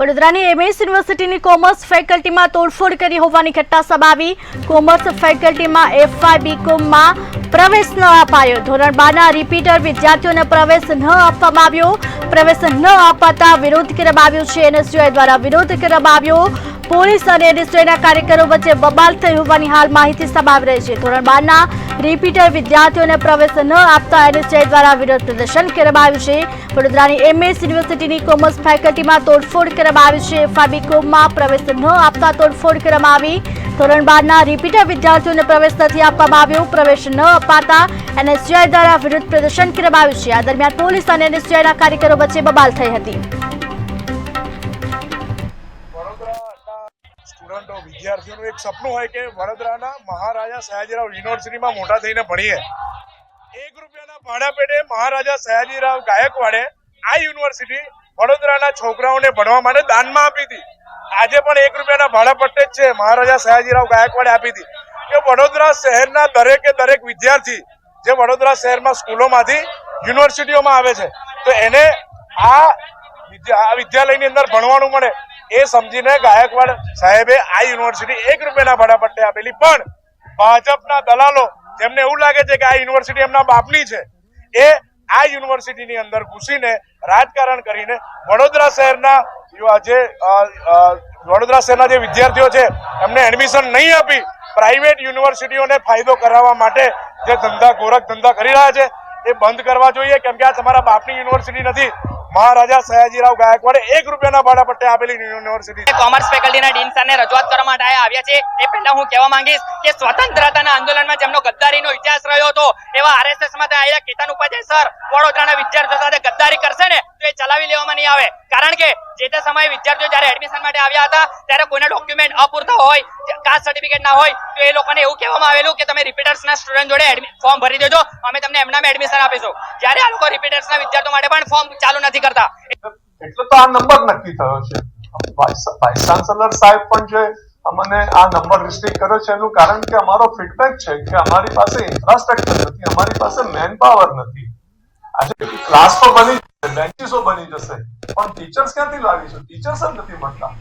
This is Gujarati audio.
વડોદરાની એમએસ યુનિવર્સિટીની કોમર્સ ફેકલ્ટીમાં તોડફોડ કરી હોવાની ઘટના સમાવી. કોમર્સ ફેકલ્ટીમાં એફવાય બીકોમમાં પ્રવેશ ન અપાયો. ધોરણ બારના રિપીટર વિદ્યાર્થીઓને પ્રવેશ ન આપવામાં આવ્યો. પ્રવેશ ન અપાતા વિરોધ કરવામાં આવ્યો છે. એનએસયુઆઈ દ્વારા વિરોધ કરવામાં આવ્યો. પોલીસ અને એનએસયુઆઈના કાર્યકરો વચ્ચે બબાલ થઈ હોવાની હાલ માહિતી સમાવી રહી છે. ધોરણ બારના રિપીટર વિદ્યાર્થીઓને પ્રવેશ ન આપતા એનએસયુઆઈ દ્વારા વિરોધ પ્રદર્શન કરવામાં આવ્યું છે. વડોદરાની એમએસ યુનિવર્સિટીની કોમર્સ ફેકલ્ટીમાં તોડફોડ કરવામાં આવી છે. ફાબીકોમમાં પ્રવેશ ન આપતા તોડફોડ કરવામાં આવી. ધોરણ બારના રિપીટર વિદ્યાર્થીઓને પ્રવેશ નથી આપવામાં આવ્યો. પ્રવેશ ન અપાતા એનએસયુઆઈ દ્વારા વિરોધ પ્રદર્શન કરવામાં આવ્યું છે. આ દરમિયાન પોલીસ અને એનએસયુઆઈના કાર્યકરો વચ્ચે બબાલ થઈ હતી. સ્ટુડન્ટો, વિદ્યાર્થીઓનું એક સપનું હોય કે વડોદરાના મહારાજા સયાજીરાવ યુનિવર્સિટીમાં મોટા થઈને ભણીએ. એક રૂપિયાના ભાડા પેટે મહારાજા સયાજીરાવ ગાયકવાડે આ યુનિવર્સિટી વડોદરાના છોકરાઓને ભણવા માટે દાનમાં આપી હતી. આજે પણ એક રૂપિયાના ભાડા પટ્ટે જ છે મહારાજા સયાજીરાવ ગાયકવાડે આપી હતી. કે વડોદરા શહેરના દરેકે દરેક વિદ્યાર્થી જે વડોદરા શહેરમાં સ્કૂલોમાંથી યુનિવર્સિટીઓમાં આવે છે, તો એને આ વિદ્યા, આ વિદ્યાલયની અંદર ભણવાનું મળે. એ સમજીને ગાયકવાડ સાહેબે આ યુનિવર્સિટી એક રૂપિયાના ભાડા પટ્ટે આપેલી. પણ ભાજપના દલાલો, જેમને એવું લાગે છે કે આ યુનિવર્સિટી એમના બાપની છે, એ આ યુનિવર્સિટીની અંદર ઘૂસીને રાજકારણ કરીને વડોદરા શહેરના જે વડોદરા શહેરના જે વિદ્યાર્થીઓ છે, એમને એડમિશન નહીં આપી પ્રાઇવેટ યુનિવર્સિટીઓને ફાયદો કરાવવા માટે જે ધંધા, ગોરખ ધંધા કરી રહ્યા છે, એ બંધ કરવા જોઈએ, કેમ કે આ તમારા બાપની યુનિવર્સિટી નથી. મહારાજા સયાજીરાવ ગાયકવાડે એક રૂપિયાના ભાડા પટ્ટે આપેલી યુનિવર્સિટી કોમર્સ ફેકલ્ટીના ડીન સરને રજૂઆત કરવા માટે આવ્યા છે, એ પહેલા હું કહેવા માંગીશ કે સ્વતંત્રતાના આંદોલનમાં જેમનો ગદ્દારીનો ઇતિહાસ રહ્યો હતો, એવા આરએસએસમાં આવેલા કેતન ઉપાધ્યાય સર વડોદરાના વિદ્યાર્થીઓ સાથે ગદ્દારી કરશે ને, તો એ ચલાવી લેવામાં નહીં આવે. કારણ કે જે તે સમયે વિદ્યાર્થીઓ જ્યારે એડમિશન માટે આવ્યા હતા, ત્યારે કોઈના ડોક્યુમેન્ટ અપૂરતા હોય કાસ્ટ સર્ટિફિકેટ ના હોય, તો એ લોકોને એવું કહેવામાં આવેલું કે તમે રિપીટર્સના સ્ટુડન્ટ જોડે ફોર્મ ભરી દેજો, અમે તમને એમનામાં એડમિશન આપીશું. જ્યારે આ લોકો રિપીટર્સના વિદ્યાર્થીઓ માટે પણ ફોર્મ ચાલુ નથી કરતા. એટલે તો આ નંબર નક્કી થયો છે. વાઇસ સાહેબ પણ જે અમને આ નંબર રિસ્ટ્રિક્ટ કર્યો છે એનું કારણ કે અમારો ફીડબેક છે કે અમારી પાસે ઇન્ફ્રાસ્ટ્રક્ચર નથી, અમારી પાસે મેન પાવર નથી. આજે ક્લાસ તો બની જશે બેન્ચીસો બની જશે, પણ ટીચર્સ ક્યાંથી લાવીશું? ટીચર્સ જ નથી મળતા.